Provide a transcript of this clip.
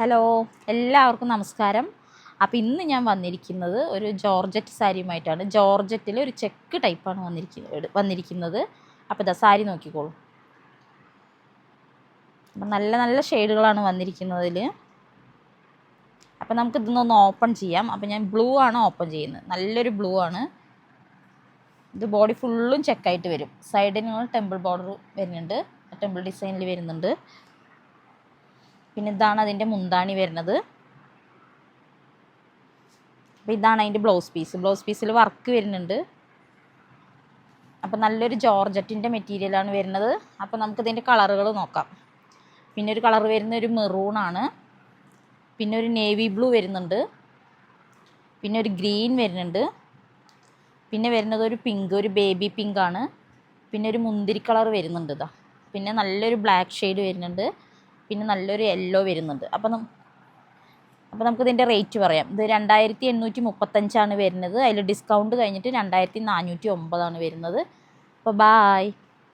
Hello എല്ലാവർക്കും നമസ്കാരം. അപ്പോൾ ഇന്ന് ഞാൻ വന്നിരിക്കുന്നത് ഒരു ജോർജറ്റ് സാരിയുമായിട്ടാണ്. ജോർജറ്റിൽ ഒരു ചെക്ക് ടൈപ്പാണ് വന്നിരിക്കുന്നത് വന്നിരിക്കുന്നത്. അപ്പോൾ ഇതാ സാരി നോക്കിക്കോളൂ. അപ്പം നല്ല നല്ല ഷെയ്ഡുകളാണ് വന്നിരിക്കുന്നതിൽ അപ്പം നമുക്ക് ഇതൊന്നൊന്ന് ഓപ്പൺ ചെയ്യാം. അപ്പം ഞാൻ ബ്ലൂ ആണ് ഓപ്പൺ ചെയ്യുന്നത്. നല്ലൊരു ബ്ലൂ ആണ്. ഇത് ബോഡി ഫുള്ളും ചെക്കായിട്ട് വരും. സൈഡിന് ടെമ്പിൾ ബോർഡർ വരുന്നുണ്ട്. ടെമ്പിൾ ഡിസൈനിൽ വരുന്നുണ്ട്. പിന്നെ ഇതാണ് അതിന്റെ മുന്താണി വരുന്നത്. അപ്പോൾ ഇതാണ് അതിന്റെ ബ്ലൗസ് പീസ് ബ്ലൗസ് പീസിൽ വർക്ക് വരുന്നുണ്ട്. അപ്പോൾ നല്ലൊരു ജോർജറ്റിന്റെ മെറ്റീരിയലാണ് വരുന്നത്. അപ്പോൾ നമുക്കിതിന്റെ കളറുകൾ നോക്കാം. പിന്നെ ഒരു കളർ വരുന്ന ഒരു മെറൂണാണ് പിന്നെ ഒരു നേവി ബ്ലൂ വരുന്നുണ്ട്. പിന്നെ ഒരു ഗ്രീൻ വരുന്നുണ്ട്. പിന്നെ വരുന്നത് ഒരു പിങ്ക് ഒരു ബേബി പിങ്ക് ആണ്. പിന്നെ ഒരു മുന്തിരി കളർ വരുന്നുണ്ട് ഇതാ. പിന്നെ നല്ലൊരു ബ്ലാക്ക് ഷെയ്ഡ് വരുന്നുണ്ട്. പിന്നെ നല്ലൊരു യെല്ലോ വരുന്നുണ്ട്. അപ്പം അപ്പോൾ നമുക്ക് ഇതിന്റെ റേറ്റ് പറയാം. ഇത് രണ്ടായിരത്തി എണ്ണൂറ്റി മുപ്പത്തഞ്ചാണ് വരുന്നത്. അതിൽ ഡിസ്കൗണ്ട് കഴിഞ്ഞിട്ട് രണ്ടായിരത്തി നാനൂറ്റി ഒമ്പതാണ് വരുന്നത്. അപ്പോൾ ബായ്